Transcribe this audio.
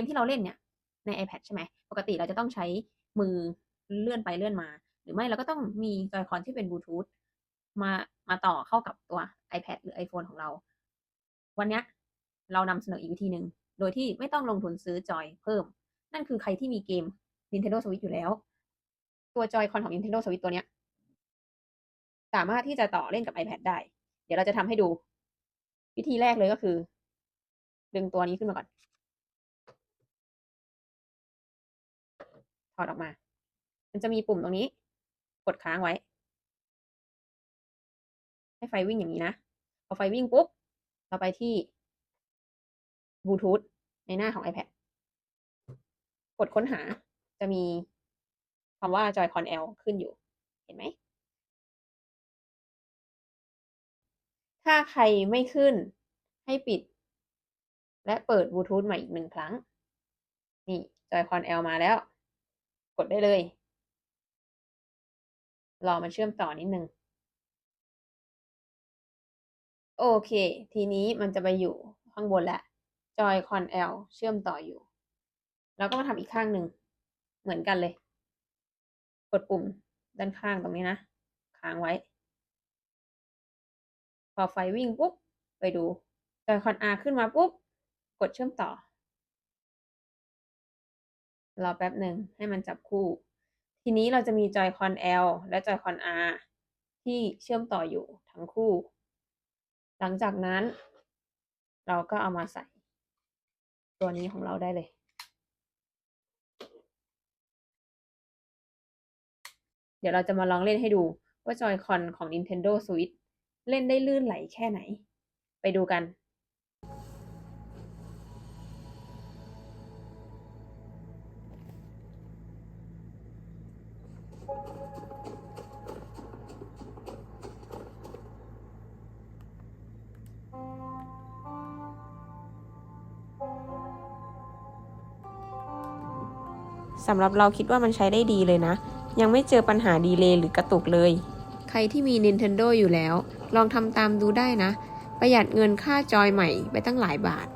มที่เราเล่นเนี่ยใน iPad ใช่ไหมปกติเราจะต้องใช้มือเลื่อนไปเลื่อนมา หรือไม่เราก็ต้องมีจอยคอนที่เป็นบลูทูธมามาต่อเข้ากับตัว iPad หรือ iPhone ของเรา วันนี้เรานำเสนออีกวิธีหนึ่งโดยที่ไม่ต้องลงทุนซื้อจอยเพิ่ม นั่นคือใครที่มีเกม Nintendo Switch อยู่แล้ว ตัวจอยคอนของ Nintendo Switch ตัวเนี้ยสามารถที่จะต่อเล่นกับ iPad ได้ เดี๋ยวเราจะทำให้ดู วิธีแรกเลยก็คือ ดึงตัวนี้ขึ้นมาก่อน อดออกมา มันจะมีปุ่มตรงนี้ กดค้างไว้ ให้ไฟวิ่งอย่างนี้นะพอไฟวิ่งปุ๊บ เราไปที่บลูทูธในหน้าของ iPad กดค้นหาจะมีคำว่า Joy-Con L ขึ้นอยู่ เห็นไหม ถ้าใครไม่ขึ้นให้ปิด และเปิดบลูทูธใหม่อีกหนึ่งครั้ง นี่ Joy-Con L มาแล้ว ดได้เลย รอมันเชื่อมต่อนิดนึง โอเค ทีนี้มันจะไปอยู่ข้างบนแหล้ว Joy-Con L เชื่อมต่ออยู่ แล้วก็มาทำอีกข้างหนึ่ง เหมือนกันเลย กดปุ่มด้านข้างตรงนี้นะ ค้างไว้ พอไฟวิ่งปุ๊บ ไปดู Joy-Con R ขึ้นมาปุ๊บ กดเชื่อมต่อ รอแป๊บหนึ่งให้มันจับคู่ ทีนี้เราจะมี Joy-Con L และ Joy-Con R ที่เชื่อมต่ออยู่ทั้งคู่ หลังจากนั้น เราก็เอามาใส่ ตัวนี้ของเราได้เลย เดี๋ยวเราจะมาลองเล่นให้ดูว่า Joy-Con ของ Nintendo Switch เล่นได้ลื่นไหลแค่ไหน ไปดูกัน สำหรับเราคิดว่ามันใช้ได้ดีเลยนะ ยังไม่เจอปัญหาดีเลย์หรือกระตุกเลย ใครที่มี Nintendo อยู่แล้ว ลองทำตามดูได้นะ ประหยัดเงินค่าจอยใหม่ไปตั้งหลายบาท